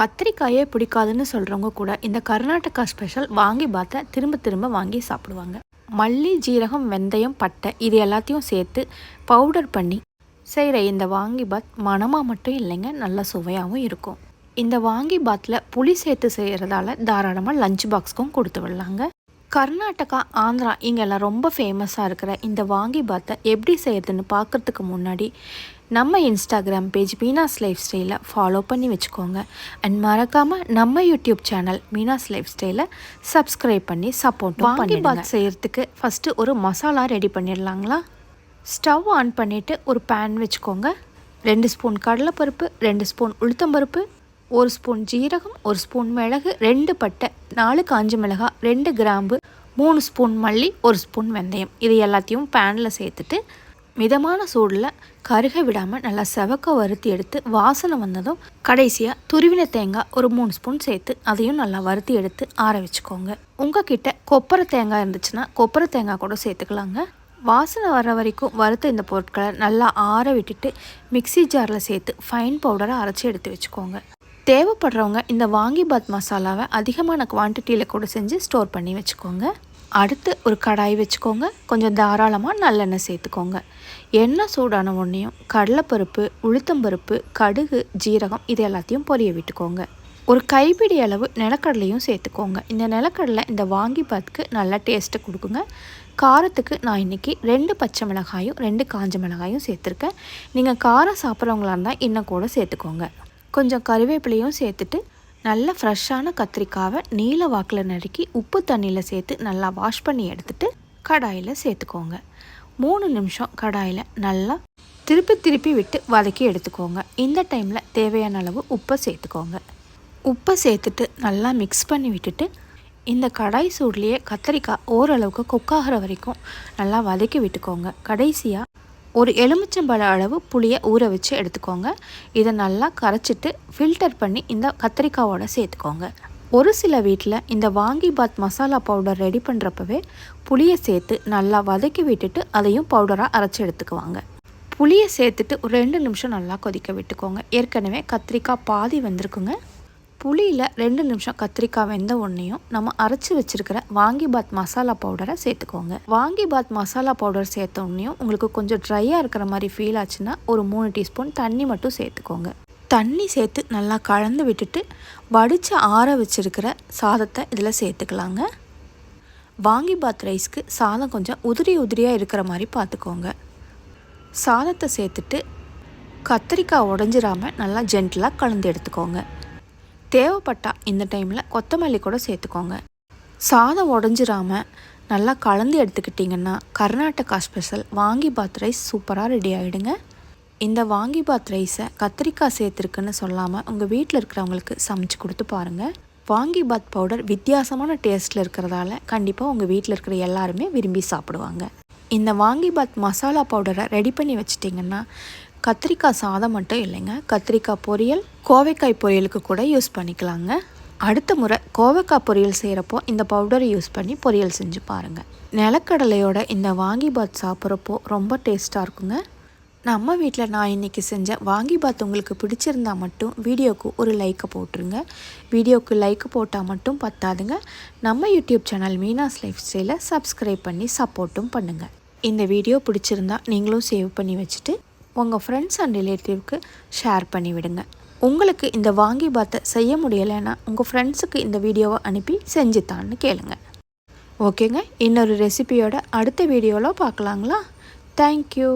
கத்திரிக்காயே பிடிக்காதுன்னு சொல்கிறவங்க கூட இந்த கர்நாடகா ஸ்பெஷல் வாங்கி பார்த்தா திரும்ப திரும்ப வாங்கி சாப்பிடுவாங்க. மல்லி ஜீரகம் வெந்தயம் பட்டை இது எல்லாத்தையும் சேர்த்து பவுடர் பண்ணி செய்கிற இந்த வாங்கி பாத் மணமாக மட்டும் இல்லைங்க நல்ல சுவையாகவும் இருக்கும். இந்த வாங்கி பாத்தில் புளி சேர்த்து செய்கிறதால தாராளமாக லஞ்ச் பாக்ஸ்க்கும் கொடுத்து விடலாங்க. கர்நாடகா ஆந்திரா இங்கெல்லாம் ரொம்ப ஃபேமஸாக இருக்கிற இந்த வாங்கி பாத்தை எப்படி செய்கிறதுன்னு பார்க்குறதுக்கு முன்னாடி நம்ம இன்ஸ்டாகிராம் பேஜ் மீனாஸ் லைஃப் ஸ்டைலை ஃபாலோ பண்ணி வச்சுக்கோங்க. அண்ட் மறக்காமல் நம்ம யூடியூப் சேனல் மீனாஸ் லைஃப் ஸ்டைலை சப்ஸ்கிரைப் பண்ணி சப்போர்ட் வாங்கி பாத் செய்கிறதுக்கு ஃபஸ்ட்டு ஒரு மசாலா ரெடி பண்ணிடலாங்களா? ஸ்டவ் ஆன் பண்ணிவிட்டு ஒரு பேன் வச்சுக்கோங்க. ரெண்டு ஸ்பூன் கடலைப்பருப்பு ரெண்டு ஸ்பூன் உளுத்தம்பருப்பு ஒரு ஸ்பூன் ஜீரகம் ஒரு ஸ்பூன் மிளகு ரெண்டு பட்டை நாலு காஞ்ச மிளகாய் ரெண்டு கிராம்பு மூணு ஸ்பூன் மல்லி ஒரு ஸ்பூன் வெந்தயம். இது எல்லாத்தையும் பேனில் சேர்த்துட்டு மிதமான சூடில் கருக விடாமல் நல்லா செவக்க வறுத்தி எடுத்து வாசனை வந்ததும் கடைசியாக துருவின தேங்காய் ஒரு மூணு ஸ்பூன் சேர்த்து அதையும் நல்லா வறுத்தி எடுத்து ஆற வச்சுக்கோங்க. உங்ககிட்ட கொப்பரை தேங்காய் இருந்துச்சுன்னா கொப்பரை தேங்காய் கூட சேர்த்துக்கலாங்க. வாசனை வர வரைக்கும் வறுத்த இந்த பொருட்களை நல்லா ஆற விட்டுட்டு மிக்சி ஜாரில் சேர்த்து ஃபைன் பவுடரை அரைச்சி எடுத்து வச்சுக்கோங்க. தேவைப்படுறவங்க இந்த வாங்கி பாத் மசாலாவை அதிகமான குவான்டிட்டியில் கூட செஞ்சு ஸ்டோர் பண்ணி வச்சுக்கோங்க. அடுத்து ஒரு கடாய் வச்சுக்கோங்க. கொஞ்சம் தாராளமாக நல்லெண்ணெய் சேர்த்துக்கோங்க. எண்ணெய் சூடான உடனேயும் கடலைப்பருப்பு உளுத்தம்பருப்பு கடுகு ஜீரகம் இது எல்லாத்தையும் பொரிய விட்டுக்கோங்க. ஒரு கைப்பிடி அளவு நிலக்கடலையும் சேர்த்துக்கோங்க. இந்த நிலக்கடலை இந்த வாங்கி பாத்துக்கு நல்லா டேஸ்ட்டு கொடுக்குங்க. காரத்துக்கு நான் இன்றைக்கி ரெண்டு பச்சை மிளகாயும் ரெண்டு காஞ்ச மிளகாயும் சேர்த்துருக்கேன். நீங்கள் காரம் சாப்பிட்றவங்களா இருந்தால் இன்னும் கூட சேர்த்துக்கோங்க. கொஞ்சம் கருவேப்பிலையும் சேர்த்துட்டு நல்ல ஃப்ரெஷ்ஷான கத்திரிக்காவை நீல வாக்கில் நறுக்கி உப்பு தண்ணியில் சேர்த்து நல்லா வாஷ் பண்ணி எடுத்துட்டு கடாயில் சேர்த்துக்கோங்க. மூணு நிமிஷம் கடாயில் நல்லா திருப்பி திருப்பி விட்டு வதக்கி எடுத்துக்கோங்க. இந்த டைமில் தேவையான அளவு உப்பை சேர்த்துக்கோங்க. உப்பை சேர்த்துட்டு நல்லா மிக்ஸ் பண்ணி விட்டுட்டு இந்த கடாய் சூட்லேயே கத்திரிக்காய் ஓரளவுக்கு குக்காகிற வரைக்கும் நல்லா வதக்கி விட்டுக்கோங்க. கடைசியாக ஒரு எலுமிச்சம்பழ அளவு புளியை ஊற வச்சு எடுத்துக்கோங்க. இதை நல்லா கரைச்சிட்டு ஃபில்டர் பண்ணி இந்த கத்திரிக்காவோட சேர்த்துக்கோங்க. ஒரு சில வீட்டில் இந்த வாங்கி பாத் மசாலா பவுடர் ரெடி பண்ணுறப்பவே புளியை சேர்த்து நல்லா வதக்கி விட்டுட்டு அதையும் பவுடராக அரைச்சி எடுத்துக்குவாங்க. புளியை சேர்த்துட்டு ஒரு ரெண்டு நிமிஷம் நல்லா கொதிக்க விட்டுக்கோங்க. ஏற்கனவே கத்திரிக்காய் பாதி வந்திருக்குங்க. புளியில் ரெண்டு நிமிஷம் கத்திரிக்காய் வெந்த உடனேயும் நம்ம அரைச்சி வச்சுருக்கிற வாங்கி பாத் மசாலா பவுடரை சேர்த்துக்கோங்க. வாங்கி பாத் மசாலா பவுடர் சேர்த்த உடனேயும் உங்களுக்கு கொஞ்சம் ட்ரையாக இருக்கிற மாதிரி ஃபீல் ஆச்சுன்னா ஒரு மூணு டீஸ்பூன் தண்ணி மட்டும் சேர்த்துக்கோங்க. தண்ணி சேர்த்து நல்லா கலந்து விட்டுட்டு வடித்து ஆற வச்சுருக்கிற சாதத்தை இதில் சேர்த்துக்கலாங்க. வாங்கி பாத் ரைஸ்க்கு சாதம் கொஞ்சம் உதிரி உதிரியாக இருக்கிற மாதிரி பார்த்துக்கோங்க சாதத்தை சேர்த்துட்டு கத்திரிக்காய் உடஞ்சிராமல் நல்லா ஜென்டலாக கலந்து எடுத்துக்கோங்க. தேவைப்பட்டா இந்த டைமில் கொத்தமல்லி கூட சேர்த்துக்கோங்க. சாதம் உடஞ்சிராமல் நல்லா கலந்து எடுத்துக்கிட்டிங்கன்னா கர்நாடகா ஸ்பெஷல் வாங்கி பாத் ரைஸ் சூப்பராக ரெடி ஆகிடுங்க இந்த வாங்கி பாத் ரைஸை கத்திரிக்காய் சேர்த்துருக்குன்னு சொல்லாமல் உங்கள் வீட்டில் இருக்கிறவங்களுக்கு சமைச்சு கொடுத்து பாருங்கள் வாங்கி பாத் பவுடர் வித்தியாசமான டேஸ்ட்டில் இருக்கிறதால கண்டிப்பாக உங்கள் வீட்டில் இருக்கிற எல்லாருமே விரும்பி சாப்பிடுவாங்க. இந்த வாங்கி பாத் மசாலா பவுடரை ரெடி பண்ணி வச்சிட்டிங்கன்னா கத்திரிக்காய் சாதம் மட்டும் இல்லைங்க. கத்திரிக்காய் பொரியல் கோவைக்காய் பொரியலுக்கு கூட யூஸ் பண்ணிக்கலாங்க. அடுத்த முறை கோவைக்காய் பொரியல் செய்கிறப்போ இந்த பவுடரை யூஸ் பண்ணி பொரியல் செஞ்சு பாருங்கள் நிலக்கடலையோட இந்த வாங்கி பாத் சாப்பிட்றப்போ ரொம்ப டேஸ்ட்டாக இருக்குங்க. நம்ம வீட்டில் நான் இன்றைக்கி செஞ்ச வாங்கி பாத் உங்களுக்கு பிடிச்சிருந்தா மட்டும் வீடியோக்கு ஒரு லைக்கை போட்டுருங்க. வீடியோக்கு லைக் போட்டால் மட்டும் பத்தாதுங்க. நம்ம யூடியூப் சேனல் மீனாஸ் லைஃப் ஸ்டைலை சப்ஸ்கிரைப் பண்ணி சப்போர்ட்டும் பண்ணுங்கள் இந்த வீடியோ பிடிச்சிருந்தா நீங்களும் சேவ் பண்ணி வச்சுட்டு உங்கள் ஃப்ரெண்ட்ஸ் அண்ட் ரிலேட்டிவ்க்கு ஷேர் பண்ணிவிடுங்க உங்களுக்கு இந்த வாங்கி பாத்தை செய்ய முடியலைன்னா உங்கள் ஃப்ரெண்ட்ஸுக்கு இந்த வீடியோவை அனுப்பி செஞ்சுத்தான்னு கேளுங்க. ஓகேங்க இன்னொரு ரெசிபியோட அடுத்த வீடியோவில் பார்க்கலாங்களா தேங்க்யூ